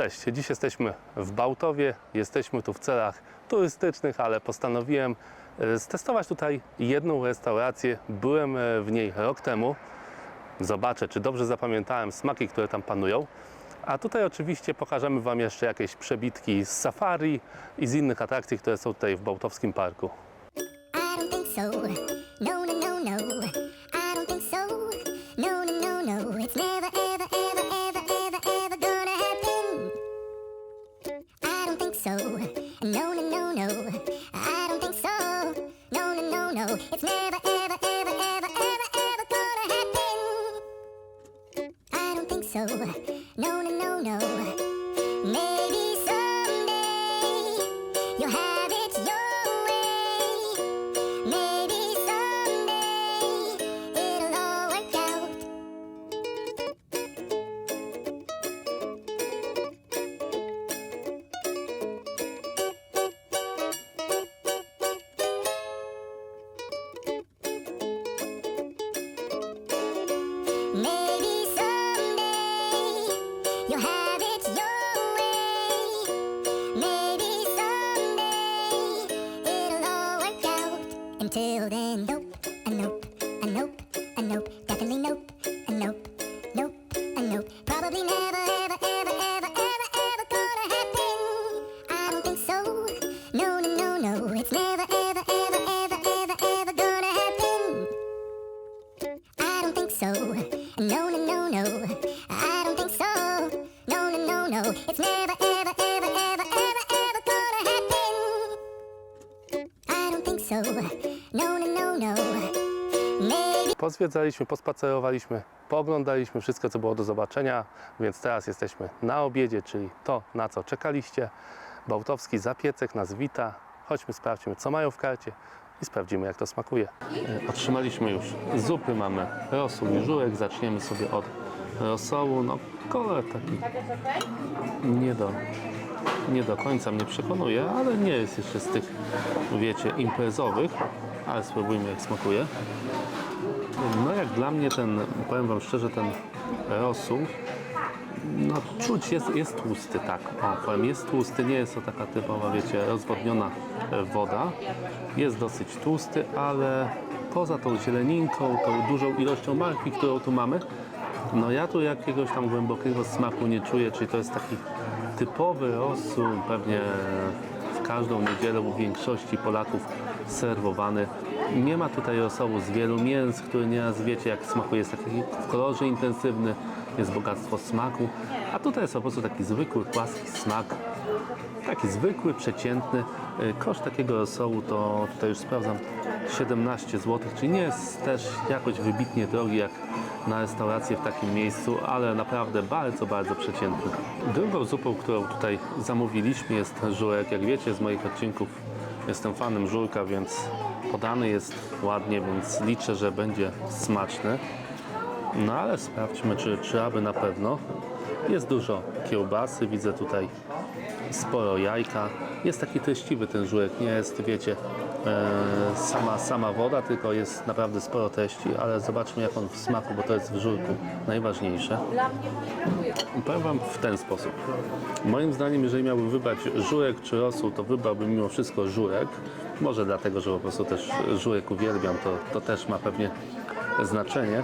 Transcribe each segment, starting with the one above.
Cześć, dziś jesteśmy w Bałtowie, jesteśmy tu w celach turystycznych, ale postanowiłem e, stestować tutaj jedną restaurację. Byłem e, w niej rok temu. Zobaczę, czy dobrze zapamiętałem smaki, które tam panują. A tutaj oczywiście pokażemy Wam jeszcze jakieś przebitki z safari i z innych atrakcji, które są tutaj w Bałtowskim Parku. I don't think so. No, no, no, no. So. No, no, no, no. Maybe Until then, nope, a nope, a nope, a nope, definitely nope, a nope, nope, a nope. Probably never, ever, ever, ever, ever, ever gonna happen. I don't think so. No, no, no, no. It's never, ever, ever, ever, ever, ever gonna happen. I don't think so. No, no, no, no. I don't think so. No, no, no, no. It's never, ever, ever, ever, ever, ever so. No, no, no, no. Maybe. Pozwiedzaliśmy, pospacerowaliśmy, pooglądaliśmy wszystko, co było do zobaczenia, więc teraz jesteśmy na obiedzie, czyli to, na co czekaliście. Bałtowski zapiecek nas wita. Chodźmy, sprawdźmy, co mają w karcie i sprawdzimy, jak to smakuje. Otrzymaliśmy już zupy, mamy rosół i żurek. Zaczniemy sobie od rosołu. No, kolor taki nie do, nie do końca mnie przekonuje, ale nie jest jeszcze z tych, wiecie, imprezowych. Ale spróbujmy, jak smakuje. No jak dla mnie ten, powiem Wam szczerze, ten rosół, no czuć, jest, jest tłusty, tak, o, powiem, jest tłusty, nie jest to taka typowa, wiecie, rozwodniona woda, jest dosyć tłusty, ale poza tą zieleninką, tą dużą ilością marki, którą tu mamy, no ja tu jakiegoś tam głębokiego smaku nie czuję, czyli to jest taki typowy rosół, pewnie w każdą niedzielę u większości Polaków serwowany. Nie ma tutaj rosołu z wielu mięs, który nieraz wiecie jak smakuje, jest taki w kolorze intensywny, jest bogactwo smaku, a tutaj jest po prostu taki zwykły, płaski smak, taki zwykły, przeciętny. Y, Koszt takiego rosołu to tutaj już sprawdzam 17 zł, czyli nie jest też jakoś wybitnie drogi jak na restaurację w takim miejscu, ale naprawdę bardzo, bardzo przeciętny. Drugą zupą, którą tutaj zamówiliśmy jest żurek. Jak wiecie z moich odcinków jestem fanem żurka, więc podany jest ładnie, więc liczę, że będzie smaczny. No ale sprawdźmy, czy, czy aby na pewno. Jest dużo kiełbasy, widzę tutaj sporo jajka. Jest taki treściwy ten żurek, nie jest, wiecie, e, sama, sama woda, tylko jest naprawdę sporo treści, ale zobaczmy jak on w smaku, bo to jest w żurku najważniejsze. Powiem Wam w ten sposób. Moim zdaniem, jeżeli miałbym wybrać żurek czy rosół, to wybrałbym mimo wszystko żurek. Może dlatego, że po prostu też żurek uwielbiam, to, to też ma pewnie znaczenie.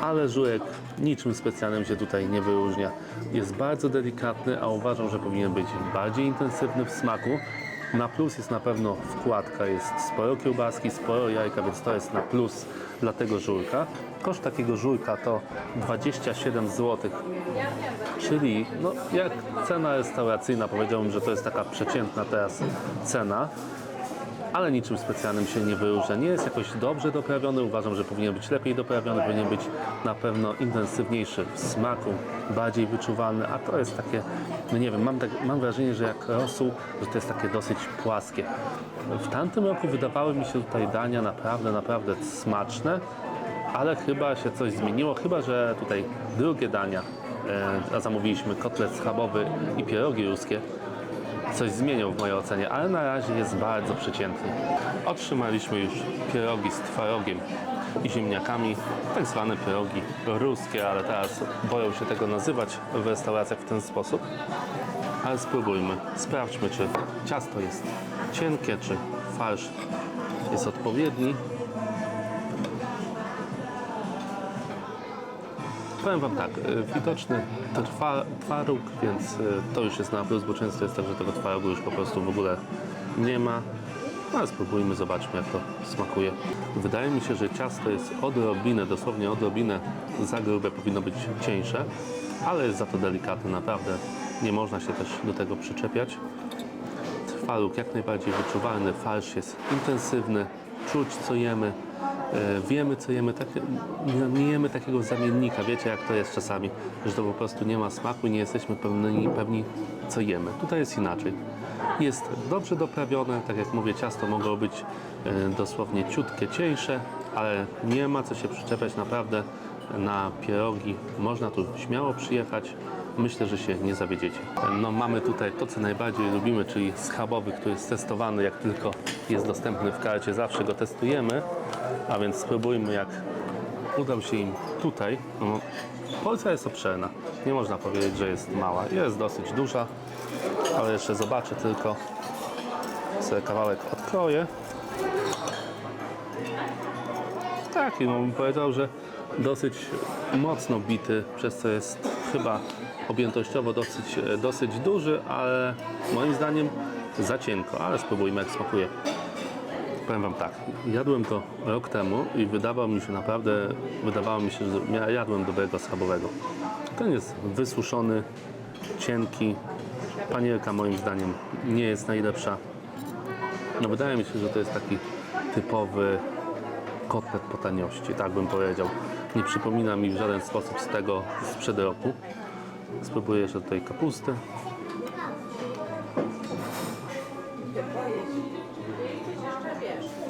Ale żurek niczym specjalnym się tutaj nie wyróżnia. Jest bardzo delikatny, a uważam, że powinien być bardziej intensywny w smaku. Na plus jest na pewno wkładka, jest sporo kiełbaski, sporo jajka, więc to jest na plus dla tego żurka. Koszt takiego żurka to 27 zł, czyli no, jak cena restauracyjna, powiedziałbym, że to jest taka przeciętna teraz cena ale niczym specjalnym się nie wyróżnia. Nie jest jakoś dobrze doprawiony, uważam, że powinien być lepiej doprawiony, powinien być na pewno intensywniejszy w smaku, bardziej wyczuwalny, a to jest takie, no nie wiem, mam, tak, mam wrażenie, że jak rosół, że to jest takie dosyć płaskie. W tamtym roku wydawały mi się tutaj dania naprawdę, naprawdę smaczne, ale chyba się coś zmieniło, chyba że tutaj drugie dania, e, a zamówiliśmy kotlet schabowy i pierogi ruskie, coś zmienią w mojej ocenie, ale na razie jest bardzo przeciętny. Otrzymaliśmy już pierogi z twarogiem i ziemniakami, tak zwane pierogi ruskie, ale teraz boją się tego nazywać w restauracjach w ten sposób. Ale spróbujmy, sprawdźmy, czy ciasto jest cienkie, czy farsz jest odpowiedni. Powiem Wam tak, y, widoczny trwa, twaróg, więc y, to już jest na plus, bo często jest tak, że tego twarogu już po prostu w ogóle nie ma. No, Ale spróbujmy, zobaczmy jak to smakuje. Wydaje mi się, że ciasto jest odrobinę, dosłownie odrobinę za grube, powinno być cieńsze, ale jest za to delikatne, naprawdę nie można się też do tego przyczepiać. Twaróg jak najbardziej wyczuwalny, farsz jest intensywny, czuć co jemy, wiemy co jemy, tak, nie, nie jemy takiego zamiennika, wiecie jak to jest czasami, że to po prostu nie ma smaku i nie jesteśmy pewni, pewni co jemy. Tutaj jest inaczej. Jest dobrze doprawione, tak jak mówię, ciasto mogło być e, dosłownie ciutkie, cieńsze, ale nie ma co się przyczepiać naprawdę na pierogi. Można tu śmiało przyjechać. Myślę, że się nie zawiedziecie. No mamy tutaj to, co najbardziej lubimy, czyli schabowy, który jest testowany, jak tylko jest dostępny w karcie. Zawsze go testujemy, a więc spróbujmy, jak udał się im tutaj. No, porcja jest obszerna. Nie można powiedzieć, że jest mała. Jest dosyć duża, ale jeszcze zobaczę tylko. Sobie kawałek odkroję. Tak, i no, bym powiedział, że dosyć mocno bity, przez co jest chyba objętościowo dosyć, dosyć duży, ale moim zdaniem za cienko, ale spróbujmy jak smakuje. Powiem Wam tak, jadłem to rok temu i wydawało mi się naprawdę, wydawało mi się, że ja jadłem dobrego schabowego. Ten jest wysuszony, cienki, panierka moim zdaniem nie jest najlepsza. No wydaje mi się, że to jest taki typowy kotlet po taniości, tak bym powiedział. Nie przypomina mi w żaden sposób z tego sprzed roku. Spróbuję jeszcze tutaj kapustę.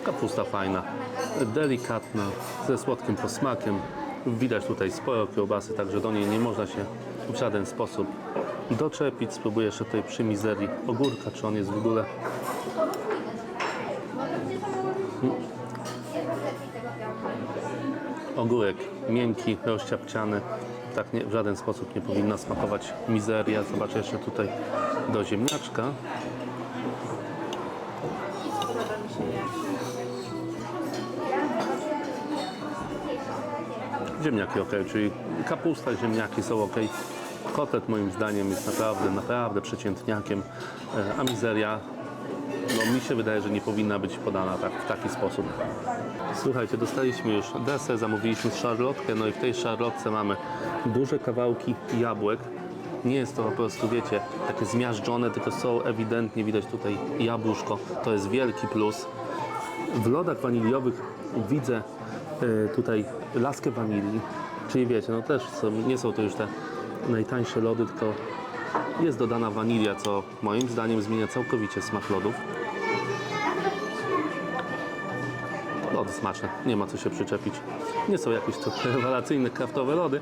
Kapusta fajna, delikatna, ze słodkim posmakiem. Widać tutaj sporo kiełbasy, także do niej nie można się w żaden sposób doczepić. Spróbuję jeszcze tutaj przy mizerii ogórka, czy on jest w ogóle ogórek miękki, rozciapciany. Tak nie, w żaden sposób nie powinna smakować mizeria. Zobaczę jeszcze tutaj do ziemniaczka. Ziemniaki ok, czyli kapusta, ziemniaki są ok. Kotlet moim zdaniem jest naprawdę, naprawdę przeciętniakiem, e, a mizeria no, mi się wydaje, że nie powinna być podana tak, w taki sposób. Słuchajcie, dostaliśmy już deser, zamówiliśmy szarlotkę, no i w tej szarlotce mamy duże kawałki jabłek. Nie jest to po prostu, wiecie, takie zmiażdżone, tylko są ewidentnie, widać tutaj jabłuszko. To jest wielki plus. W lodach waniliowych widzę e, tutaj laskę wanilii, czyli wiecie, no też są, nie są to już te najtańsze lody, tylko jest dodana wanilia, co moim zdaniem zmienia całkowicie smak lodów. Lody smaczne, nie ma co się przyczepić. Nie są jakieś to rewelacyjne kraftowe lody,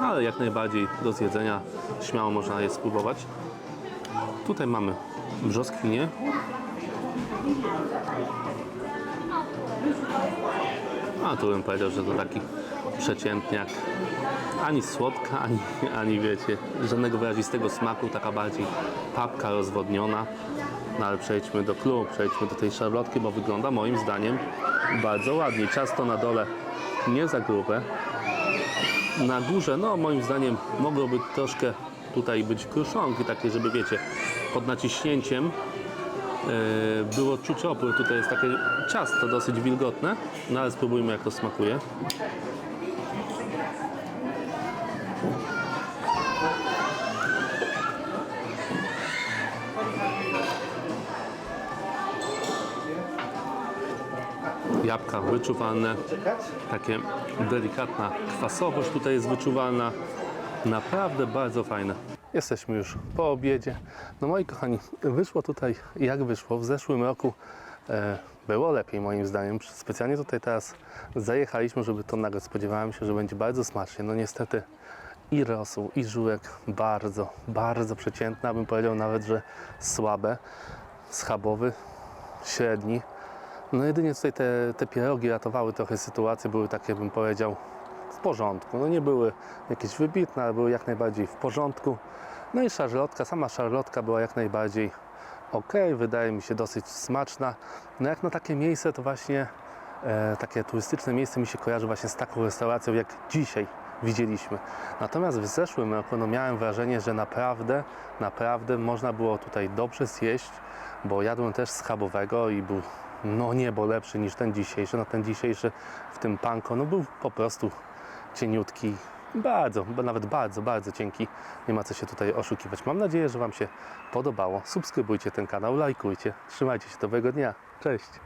ale jak najbardziej do zjedzenia śmiało można je spróbować. Tutaj mamy brzoskwinię. A tu bym powiedział, że to taki przeciętniak. Ani słodka, ani, ani wiecie, żadnego wyrazistego smaku, taka bardziej papka rozwodniona. No ale przejdźmy do klubu, przejdźmy do tej szarlotki, bo wygląda moim zdaniem bardzo ładnie. Ciasto na dole nie za grube. Na górze, no moim zdaniem mogłoby troszkę tutaj być kruszonki takie, żeby wiecie, pod naciśnięciem było czuć opór. Tutaj jest takie ciasto dosyć wilgotne, no ale spróbujmy jak to smakuje. Jabłka wyczuwalne, takie delikatna kwasowość tutaj jest wyczuwalna. Naprawdę bardzo fajne. Jesteśmy już po obiedzie. No moi kochani, wyszło tutaj jak wyszło. W zeszłym roku e, było lepiej moim zdaniem. Specjalnie tutaj teraz zajechaliśmy, żeby to nagrać. Spodziewałem się, że będzie bardzo smacznie. No niestety i rosół, i żółek bardzo, bardzo przeciętny, a bym powiedział nawet, że słabe. Schabowy, średni. No jedynie tutaj te, te pierogi ratowały trochę sytuację, były takie, bym powiedział, w porządku. No nie były jakieś wybitne, ale były jak najbardziej w porządku. No i szarlotka, sama szarlotka była jak najbardziej ok, wydaje mi się dosyć smaczna. No jak na takie miejsce to właśnie e, takie turystyczne miejsce mi się kojarzy właśnie z taką restauracją jak dzisiaj widzieliśmy. Natomiast w zeszłym roku no, miałem wrażenie, że naprawdę, naprawdę można było tutaj dobrze zjeść, bo jadłem też schabowego i był no niebo lepszy niż ten dzisiejszy. No ten dzisiejszy w tym panko no był po prostu cieniutki, bardzo, nawet bardzo, bardzo cienki. Nie ma co się tutaj oszukiwać. Mam nadzieję, że Wam się podobało. Subskrybujcie ten kanał, lajkujcie. Trzymajcie się, dobrego dnia. Cześć!